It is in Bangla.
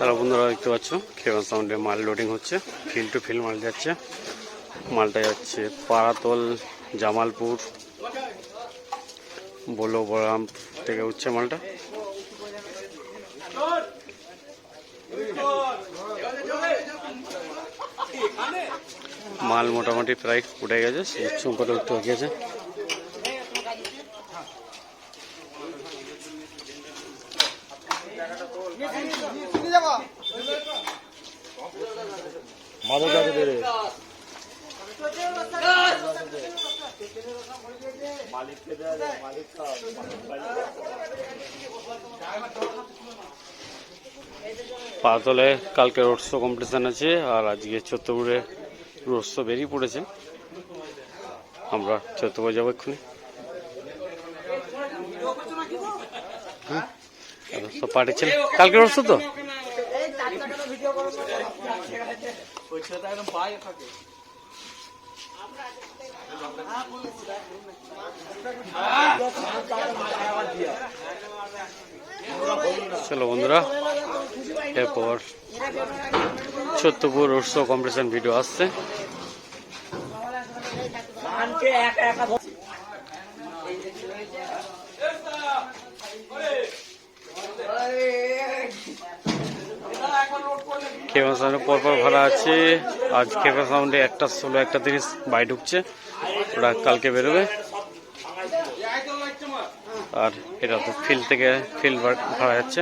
তারা বন্ধুরা, দেখতে পাচ্ছ? খেবা সাউন্ডে মাল লোডিং হচ্ছে। ফিল টু ফিল মাল যাচ্ছে। মালটা যাচ্ছে পাড়াতল জামালপুর বলো বরাম থেকে উঠছে মালটা। মাল মোটামুটি প্রায় উঠে গেছে চুম্পটা উঠতে গেছে বেড়ে পাতলে কালকে রোড শো কম্পিটিশান আছে আর আজকে চত্বরপুরে রোড শো বেরিয়ে পড়েছে। আমরা চত্বরপুর যাব এক্ষুনি। হ্যাঁ, সব ছিল কালকে রোড তো? চলো বন্ধুরা এরপর রোড শো কম্পিটিশন ভিডিও আসছে। খেপা সাউন্ডে পরপর ভাড়া আছে আজ খেপা সাউন্ডে একটা ষোলো একটা তিরিশ বাই ঢুকছে ওরা কালকে বেরোবে আর এটা তো ফিল্ড থেকে ফিল্ড ভাড়া যাচ্ছে